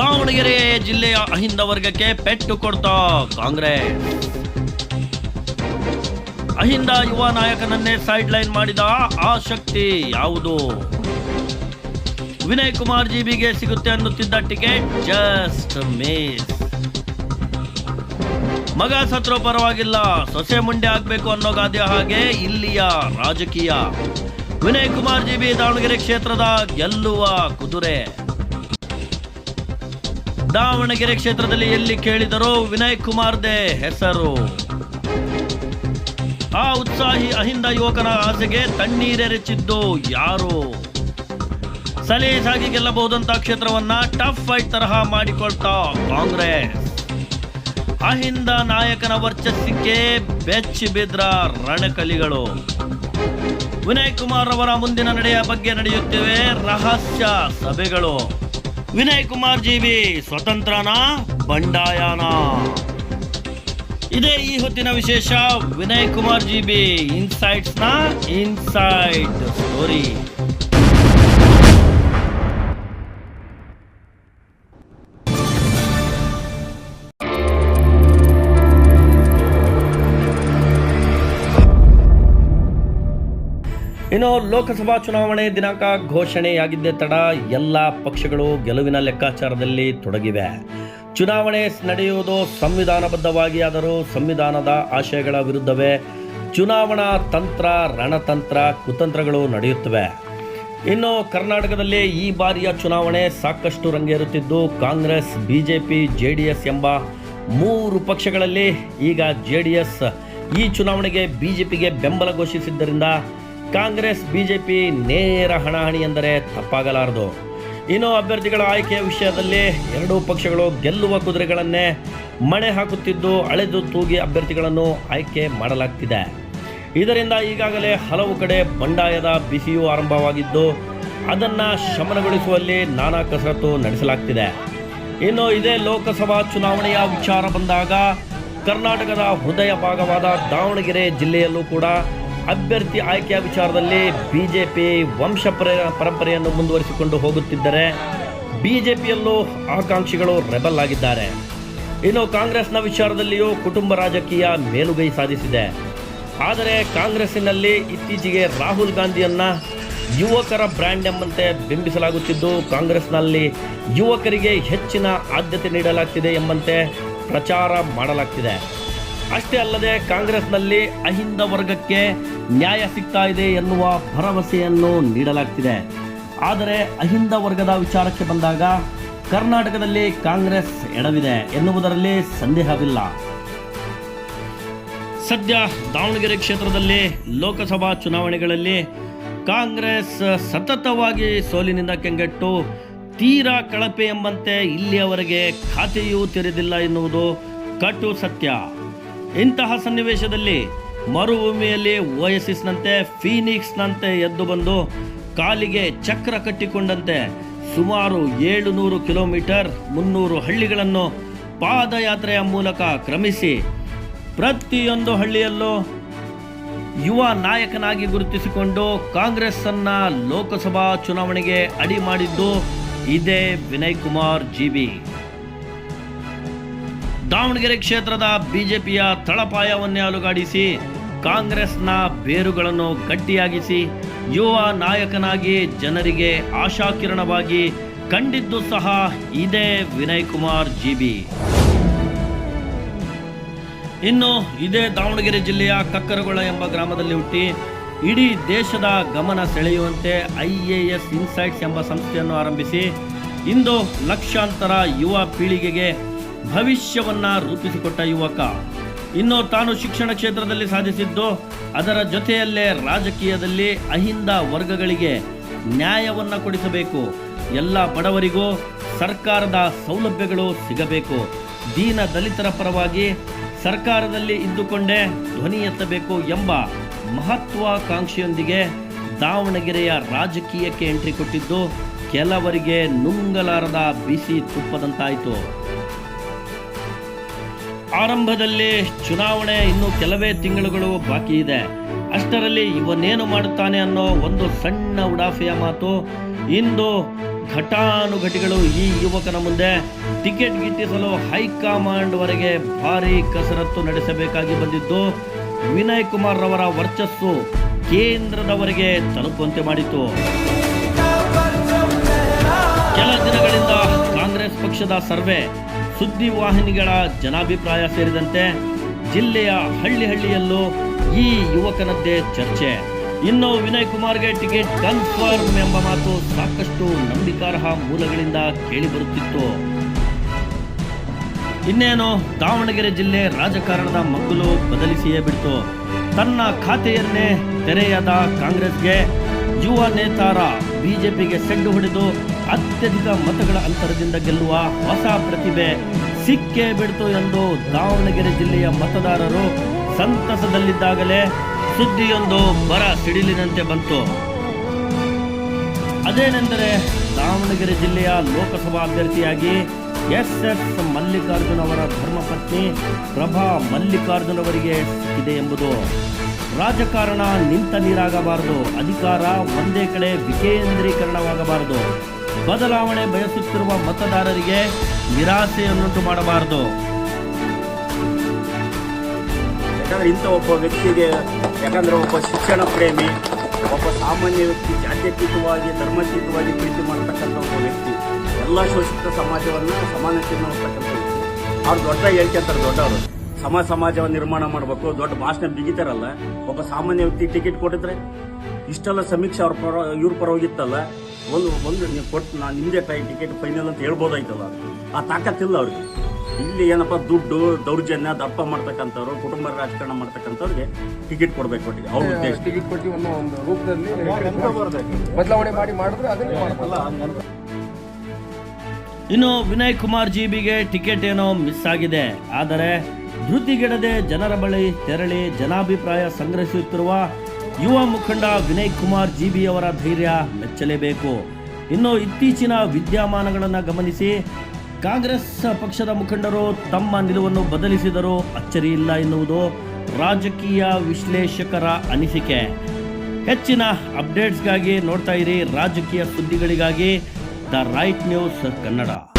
ದಾವಣಗೆರೆ ಜಿಲ್ಲೆಯ ಅಹಿಂದ ವರ್ಗಕ್ಕೆ ಪೆಟ್ಟು ಕೊಡ್ತಾ ಕಾಂಗ್ರೆಸ್. ಅಹಿಂದ ಯುವ ನಾಯಕನನ್ನೇ ಸೈಡ್ ಲೈನ್ ಮಾಡಿದ ಆ ಶಕ್ತಿ ಯಾವುದು? ವಿನಯ್ ಕುಮಾರ್ ಜಿಬಿಗೆ ಸಿಗುತ್ತೆ ಅನ್ನುತ್ತಿದ್ದ ಟಿಕೆಟ್ ಜಸ್ಟ್ ಮಿಸ್ ಮಗ ಸತ್ರೋ ಪರವಾಗಿಲ್ಲ, ಸೊಸೆ ಮುಂಡೆ ಆಗ್ಬೇಕು ಅನ್ನೋ ಗಾದೆ ಹಾಗೆ ಇಲ್ಲಿಯ ರಾಜಕೀಯ. ವಿನಯ್ ಕುಮಾರ್ ಜಿಬಿ ದಾವಣಗೆರೆ ಕ್ಷೇತ್ರದ ಗೆಲ್ಲುವ ಕುದುರೆ. ದಾವಣಗೆರೆ ಕ್ಷೇತ್ರದಲ್ಲಿ ಎಲ್ಲಿ ಕೇಳಿದರೋ ವಿನಯ್ ಕುಮಾರ್ದೇ ಹೆಸರು. ಆ ಉತ್ಸಾಹಿ ಅಹಿಂದ ಯುವಕನ ಆಸೆಗೆ ತಣ್ಣೀರೆರೆಚಿದ್ದು ಯಾರು? ಸಲೀಸಾಗಿ ಗೆಲ್ಲಬಹುದಂತ ಕ್ಷೇತ್ರವನ್ನ ಟಫ್ ಫೈಟ್ ತರಹ ಮಾಡಿಕೊಳ್ತಾ ಕಾಂಗ್ರೆಸ್. ಅಹಿಂದ ನಾಯಕನ ವರ್ಚಸ್ಸಿಗೆ ಬೆಚ್ಚಿ ಬಿದ್ರ ರಣಕಲಿಗಳು. ವಿನಯ್ ಕುಮಾರ್ ಅವರ ಮುಂದಿನ ನಡೆಯ ಬಗ್ಗೆ ನಡೆಯುತ್ತಿವೆ ರಹಸ್ಯ ಸಭೆಗಳು. ವಿನಯ್ ಕುಮಾರ್ ಜೀವಿ, ಸ್ವತಂತ್ರನ ಬಂಡಾಯನ. ಇದೇ ಈ ಹೊತ್ತಿನ ವಿಶೇಷ, ವಿನಯ್ ಕುಮಾರ್ ಜಿಬಿ ಇನ್ಸೈಟ್ಸ್ನ ಇನ್ಸೈಡ್ ಸ್ಟೋರಿ ಇನ್ನು ಲೋಕಸಭಾ ಚುನಾವಣೆ ದಿನಾಂಕ ಘೋಷಣೆಯಾಗಿದ್ದೇ ತಡ ಎಲ್ಲ ಪಕ್ಷಗಳು ಗೆಲುವಿನ ಲೆಕ್ಕಾಚಾರದಲ್ಲಿ ತೊಡಗಿವೆ. ಚುನಾವಣೆ ನಡೆಯುವುದು ಸಂವಿಧಾನಬದ್ಧವಾಗಿ ಆದರೂ ಸಂವಿಧಾನದ ಆಶಯಗಳ ವಿರುದ್ಧವೇ ಚುನಾವಣಾ ತಂತ್ರ, ರಣತಂತ್ರ, ಕುತಂತ್ರಗಳು ನಡೆಯುತ್ತವೆ. ಇನ್ನು ಕರ್ನಾಟಕದಲ್ಲಿ ಈ ಬಾರಿಯ ಚುನಾವಣೆ ಸಾಕಷ್ಟು ರಂಗೇರುತ್ತಿದ್ದು Congress B J P J D S ಎಂಬ ಮೂರು ಪಕ್ಷಗಳಲ್ಲಿ ಈಗ ಜೆ ಡಿ ಎಸ್ ಈ ಚುನಾವಣೆಗೆ ಬಿ ಜೆ ಪಿಗೆ ಬೆಂಬಲ ಘೋಷಿಸಿದ್ದರಿಂದ ಕಾಂಗ್ರೆಸ್, ಬಿಜೆಪಿ ನೇರ ಹಣಾಹಣಿ ಎಂದರೆ ತಪ್ಪಾಗಲಾರದು. ಇನ್ನು ಅಭ್ಯರ್ಥಿಗಳ ಆಯ್ಕೆಯ ವಿಷಯದಲ್ಲಿ ಎರಡೂ ಪಕ್ಷಗಳು ಗೆಲ್ಲುವ ಕುದುರೆಗಳನ್ನೇ ಮಣೆ ಹಾಕುತ್ತಿದ್ದು ಅಳೆದು ತೂಗಿ ಅಭ್ಯರ್ಥಿಗಳನ್ನು ಆಯ್ಕೆ ಮಾಡಲಾಗ್ತಿದೆ. ಇದರಿಂದ ಈಗಾಗಲೇ ಹಲವು ಕಡೆ ಬಂಡಾಯದ ಬಿಸಿಯೂ ಆರಂಭವಾಗಿದ್ದು, ಅದನ್ನು ಶಮನಗೊಳಿಸುವಲ್ಲಿ ನಾನಾ ಕಸರತ್ತು ನಡೆಸಲಾಗ್ತಿದೆ. ಇನ್ನು ಇದೇ ಲೋಕಸಭಾ ಚುನಾವಣೆಯ ವಿಚಾರ ಬಂದಾಗ, ಕರ್ನಾಟಕದ ಹೃದಯ ಭಾಗವಾದ ದಾವಣಗೆರೆ ಜಿಲ್ಲೆಯಲ್ಲೂ ಕೂಡ ಅಭ್ಯರ್ಥಿ ಆಯ್ಕೆಯ ವಿಚಾರದಲ್ಲಿ ಬಿ ಜೆ ಪಿ ವಂಶ ಪರ- ಪರಂಪರೆಯನ್ನು ಮುಂದುವರಿಸಿಕೊಂಡು ಹೋಗುತ್ತಿದ್ದರೆ ಬಿ ಜೆ ಪಿಯಲ್ಲೂ ಆಕಾಂಕ್ಷಿಗಳು ರೆಬಲ್ ಆಗಿದ್ದಾರೆ. ಇನ್ನು ಕಾಂಗ್ರೆಸ್ನ ವಿಚಾರದಲ್ಲಿಯೂ ಕುಟುಂಬ ರಾಜಕೀಯ ಮೇಲುಗೈ ಸಾಧಿಸಿದೆ. ಆದರೆ ಕಾಂಗ್ರೆಸ್ಸಿನಲ್ಲಿ ಇತ್ತೀಚೆಗೆ ರಾಹುಲ್ ಗಾಂಧಿಯನ್ನು ಯುವಕರ ಬ್ರ್ಯಾಂಡ್ ಎಂಬಂತೆ ಬಿಂಬಿಸಲಾಗುತ್ತಿದ್ದು, ಕಾಂಗ್ರೆಸ್ನಲ್ಲಿ ಯುವಕರಿಗೆ ಹೆಚ್ಚಿನ ಆದ್ಯತೆ ನೀಡಲಾಗ್ತಿದೆ ಎಂಬಂತೆ ಪ್ರಚಾರ ಮಾಡಲಾಗ್ತಿದೆ. ಅಷ್ಟೇ ಅಲ್ಲದೆ ಕಾಂಗ್ರೆಸ್ನಲ್ಲಿ ಅಹಿಂದ ವರ್ಗಕ್ಕೆ ನ್ಯಾಯ ಸಿಗ್ತಾ ಇದೆ ಎನ್ನುವ ಭರವಸೆಯನ್ನು ನೀಡಲಾಗ್ತಿದೆ. ಆದರೆ ಅಹಿಂದ ವರ್ಗದ ವಿಚಾರಕ್ಕೆ ಬಂದಾಗ ಕರ್ನಾಟಕದಲ್ಲಿ ಕಾಂಗ್ರೆಸ್ ಎಡವಿದೆ ಎನ್ನುವುದರಲ್ಲಿ ಸಂದೇಹವಿಲ್ಲ. ಸದ್ಯ ದಾವಣಗೆರೆ ಕ್ಷೇತ್ರದಲ್ಲಿ ಲೋಕಸಭಾ ಚುನಾವಣೆಗಳಲ್ಲಿ ಕಾಂಗ್ರೆಸ್ ಸತತವಾಗಿ ಸೋಲಿನಿಂದ ಕೆಂಗೆಟ್ಟು ತೀರಾ ಕಳಪೆ ಎಂಬಂತೆ ಇಲ್ಲಿಯವರೆಗೆ ಖಾತೆಯೂ ತೆರೆದಿಲ್ಲ ಎನ್ನುವುದು ಕಟು ಸತ್ಯ. ಇಂತಹ ಸನ್ನಿವೇಶದಲ್ಲಿ ಮರುಭೂಮಿಯಲ್ಲಿ ಓಯಸಿಸ್ನಂತೆ, ಫೀನಿಕ್ಸ್ನಂತೆ ಎದ್ದು ಬಂದು ಕಾಲಿಗೆ ಚಕ್ರ ಕಟ್ಟಿಕೊಂಡಂತೆ ಸುಮಾರು ಏಳು ನೂರು ಕಿಲೋಮೀಟರ್ ಮುನ್ನೂರು ಹಳ್ಳಿಗಳನ್ನು ಪಾದಯಾತ್ರೆಯ ಮೂಲಕ ಕ್ರಮಿಸಿ ಪ್ರತಿಯೊಂದು ಹಳ್ಳಿಯಲ್ಲೂ ಯುವ ನಾಯಕನಾಗಿ ಗುರುತಿಸಿಕೊಂಡು ಕಾಂಗ್ರೆಸ್ಸನ್ನು ಲೋಕಸಭಾ ಚುನಾವಣೆಗೆ ಅಡಿ ಮಾಡಿದ್ದು ಇದೇ ವಿನಯ್ ಕುಮಾರ್ ಜಿಬಿ ದಾವಣಗೆರೆ ಕ್ಷೇತ್ರದ ಬಿಜೆಪಿಯ ತಳಪಾಯವನ್ನೇ ಅಲುಗಾಡಿಸಿ, ಕಾಂಗ್ರೆಸ್ನ ಬೇರುಗಳನ್ನು ಗಟ್ಟಿಯಾಗಿಸಿ, ಯುವ ನಾಯಕನಾಗಿ ಜನರಿಗೆ ಆಶಾಕಿರಣವಾಗಿ ಕಂಡಿದ್ದು ಸಹ ಇದೇ ವಿನಯ್ ಕುಮಾರ್ ಜಿಬಿ. ಇನ್ನು ಇದೇ ದಾವಣಗೆರೆ ಜಿಲ್ಲೆಯ ಕಕ್ಕರಗೊಳ ಎಂಬ ಗ್ರಾಮದಲ್ಲಿ ಹುಟ್ಟಿ, ಇಡೀ ದೇಶದ ಗಮನ ಸೆಳೆಯುವಂತೆ ಐ ಎ ಎಸ್ ಇನ್ಸೈಟ್ಸ್ ಎಂಬ ಸಂಸ್ಥೆಯನ್ನು ಆರಂಭಿಸಿ, ಇಂದು ಲಕ್ಷಾಂತರ ಯುವ ಪೀಳಿಗೆಗೆ ಭವಿಷ್ಯವನ್ನ ರೂಪಿಸಿಕೊಟ್ಟ ಯುವಕ. ಇನ್ನು ತಾನು ಶಿಕ್ಷಣ ಕ್ಷೇತ್ರದಲ್ಲಿ ಸಾಧಿಸಿದ್ದು, ಅದರ ಜೊತೆಯಲ್ಲೇ ರಾಜಕೀಯದಲ್ಲಿ ಅಹಿಂದ ವರ್ಗಗಳಿಗೆ ನ್ಯಾಯವನ್ನ ಕೊಡಿಸಬೇಕು. ಎಲ್ಲ ಬಡವರಿಗೂ ಸರ್ಕಾರದ ಸೌಲಭ್ಯಗಳು ಸಿಗಬೇಕು. ದೀನ ದಲಿತರ ಪರವಾಗಿ ಸರ್ಕಾರದಲ್ಲಿ ಇದ್ದುಕೊಂಡೇ ಧ್ವನಿ ಎತ್ತಬೇಕು ಎಂಬ ಮಹತ್ವಾಕಾಂಕ್ಷೆಯೊಂದಿಗೆ ದಾವಣಗೆರೆಯ ರಾಜಕೀಯಕ್ಕೆ ಎಂಟ್ರಿ ಕೊಟ್ಟಿದ್ದು, ಕೆಲವರಿಗೆ ನುಂಗಲಾರದ ಬಿಸಿ ತುಪ್ಪದಂತಾಯಿತು. ಆರಂಭದಲ್ಲಿ ಚುನಾವಣೆ ಇನ್ನು ಕೆಲವೇ ತಿಂಗಳುಗಳು ಬಾಕಿ ಇದೆ. ಅಷ್ಟರಲ್ಲಿ ಇವನೇನು ಮಾಡುತ್ತಾನೆ ಅನ್ನೋ ಒಂದು ಸಣ್ಣ ಉಡಾಫೆಯ ಮಾತು. ಇಂದು ಘಟಾನುಘಟಿಗಳು ಈ ಯುವಕನ ಮುಂದೆ ಟಿಕೆಟ್ ಗಿಟ್ಟಿಸಲು ಹೈಕಮಾಂಡ್ವರೆಗೆ ಭಾರಿ ಕಸರತ್ತು ನಡೆಸಬೇಕಾಗಿ ಬಂದಿದ್ದು, ವಿನಯ್ ಕುಮಾರ್ ರವರ ವರ್ಚಸ್ಸು ಕೇಂದ್ರದವರೆಗೆ ತಲುಪುವಂತೆ ಮಾಡಿತು ಕೆಲ ದಿನಗಳಿಂದ ಕಾಂಗ್ರೆಸ್ ಪಕ್ಷದ ಸರ್ವೆ ಸುದ್ದಿ ವಾಹಿನಿಗಳ ಜನಾಭಿಪ್ರಾಯ ಸೇರಿದಂತೆ ಜಿಲ್ಲೆಯ ಹಳ್ಳಿ ಹಳ್ಳಿಯಲ್ಲೂ ಈ ಯುವಕನದ್ದೇ ಚರ್ಚೆ. ಇನ್ನು ವಿನಯ್ ಕುಮಾರ್ಗೆ ಟಿಕೆಟ್ ಕನ್ಫರ್ಮ್ ಎಂಬ ಮಾತು ಸಾಕಷ್ಟು ನಂಬಿಕಾರ್ಹ ಮೂಲಗಳಿಂದ ಕೇಳಿಬರುತ್ತಿತ್ತು ಇನ್ನೇನು, ದಾವಣಗೆರೆ ಜಿಲ್ಲೆ ರಾಜಕಾರಣದ ಮಗ್ಗುಲು ಬದಲಿಸಿಯೇ ಬಿಡ್ತು. ತನ್ನ ಖಾತೆಯನ್ನೇ ತೆರೆಯದ ಕಾಂಗ್ರೆಸ್ಗೆ ಯುವ ನೇತಾರ ಬಿಜೆಪಿಗೆ ಸೆಡ್ಡು ಹೊಡೆದು ಅತ್ಯಧಿಕ ಮತಗಳ ಅಂತರದಿಂದ ಗೆಲ್ಲುವ ಹೊಸ ಪ್ರತಿಭೆ ಸಿಕ್ಕೇ ಬಿಡ್ತು ಎಂದು ದಾವಣಗೆರೆ ಜಿಲ್ಲೆಯ ಮತದಾರರು ಸಂತಸದಲ್ಲಿದ್ದಾಗಲೇ ಸುದ್ದಿಯೊಂದು ಬರ ಸಿಡಿಲಿನಂತೆ ಬಂತು. ಅದೇನೆಂದರೆ ದಾವಣಗೆರೆ ಜಿಲ್ಲೆಯ ಲೋಕಸಭಾ ಅಭ್ಯರ್ಥಿಯಾಗಿ ಎಸ್ ಎಸ್ ಮಲ್ಲಿಕಾರ್ಜುನ್ ಅವರ ಧರ್ಮಪತ್ನಿ ಪ್ರಭಾ ಮಲ್ಲಿಕಾರ್ಜುನ್ ಅವರಿಗೆ ಸಿಕ್ಕಿದೆ ಎಂಬುದು ರಾಜಕಾರಣ ನಿಂತ ನೀರಾಗಬಾರದು, ಅಧಿಕಾರ ಒಂದೇ ಕಡೆ ವಿಕೇಂದ್ರೀಕರಣವಾಗಬಾರದು. ಬದಲಾವಣೆ ಬಯಸುತ್ತಿರುವ ಮತದಾರರಿಗೆ ನಿರಾಸೆಯನ್ನುಂಟು ಮಾಡಬಾರದು. ಯಾಕಂದ್ರೆ ಇಂಥ ಒಬ್ಬ ವ್ಯಕ್ತಿಗೆ, ಯಾಕಂದ್ರೆ ಒಬ್ಬ ಶಿಕ್ಷಣ ಪ್ರೇಮಿ, ಒಬ್ಬ ಸಾಮಾನ್ಯ ವ್ಯಕ್ತಿ ಜಾತ್ಯತೀತವಾಗಿ, ಧರ್ಮತೀತವಾಗಿ ಪ್ರೀತಿ ಮಾಡತಕ್ಕಂಥ ಒಬ್ಬ ವ್ಯಕ್ತಿ, ಎಲ್ಲ ಶೋಷಿತ ಸಮಾಜವನ್ನು ಸಮಾನತೆಯನ್ನು ಅವ್ರು ದೊಡ್ಡ ಹೇಳ್ಕೊಂತಾರೆ, ದೊಡ್ಡವರು. ಸಮ ಸಮಾಜವನ್ನು ನಿರ್ಮಾಣ ಮಾಡಬೇಕು. ದೊಡ್ಡ ಭಾಷಣ ಬಿಗಿತಾರಲ್ಲ. ಒಬ್ಬ ಸಾಮಾನ್ಯ ವ್ಯಕ್ತಿ ಟಿಕೆಟ್ ಕೊಟ್ಟಿದ್ರೆ ಇಷ್ಟೆಲ್ಲ ಸಮೀಕ್ಷೆ ಅವ್ರ ಪರ ಇವ್ರ ಪರವಾಗಿತ್ತಲ್ಲ. ಒಂದು ಒಂದು ನೀವು ಕೊಟ್ಟು ನಾನು ನಿಮ್ಮದೇ ಟೈ ಟಿಕೆಟ್ ಫೈನಲ್ ಅಂತ ಹೇಳ್ಬೋದಾಯ್ತಲ್ಲ ಆ ತಾಕತ್ತಿಲ್ಲ ಅವ್ರಿಗೆ. ಇಲ್ಲಿ ಏನಪ್ಪ ದುಡ್ಡು ದೌರ್ಜನ್ಯ ದಪ್ಪ ಮಾಡ್ತಕ್ಕಂಥವ್ರು ಕುಟುಂಬ ರಾಜಕಾರಣ ಮಾಡ್ತಕ್ಕಂಥವ್ರಿಗೆ ಟಿಕೆಟ್ ಕೊಡ್ಬೇಕು ಒಟ್ಟಿಗೆ. ಅವ್ರ ಉದ್ದೇಶ. ಟಿಕೆಟ್ ಕೊಟ್ಟು ಅನ್ನೋ ಒಂದು ರೂಪದಲ್ಲಿ ಬದಲಾವಣೆ ಮಾಡಿ ಮಾಡಿದ್ರೆ ಅದನ್ನೇ ಮಾಡಲ್ಲ ಇನ್ನು ವಿನಯ್ ಕುಮಾರ್ ಜಿಬಿಗೆ ಟಿಕೆಟ್ ಏನೋ ಮಿಸ್ ಆಗಿದೆ. ಆದರೆ ಧೃತಿಗೆಡದೆ ಜನರ ಬಳಿ ತೆರಳಿ ಜನಾಭಿಪ್ರಾಯ ಸಂಗ್ರಹಿಸುತ್ತಿರುವ ಯುವ ಮುಖಂಡ ವಿನಯ್ ಕುಮಾರ್ ಅವರ ಧೈರ್ಯ ಮೆಚ್ಚಲೇಬೇಕು. ಇನ್ನು ಇತ್ತೀಚಿನ ವಿದ್ಯಮಾನಗಳನ್ನು ಗಮನಿಸಿ, ಕಾಂಗ್ರೆಸ್ ಪಕ್ಷದ ಮುಖಂಡರು ತಮ್ಮ ನಿಲುವನ್ನು ಬದಲಿಸಿದರೂ ಅಚ್ಚರಿಯಿಲ್ಲ ಎನ್ನುವುದು ರಾಜಕೀಯ ವಿಶ್ಲೇಷಕರ ಅನಿಸಿಕೆ. ಹೆಚ್ಚಿನ ಅಪ್ಡೇಟ್ಸ್ಗಾಗಿ ನೋಡ್ತಾ ಇರಿ ರಾಜಕೀಯ ಸುದ್ದಿಗಳಿಗಾಗಿ ದ ರೈಟ್ ನ್ಯೂಸ್ ಕನ್ನಡ.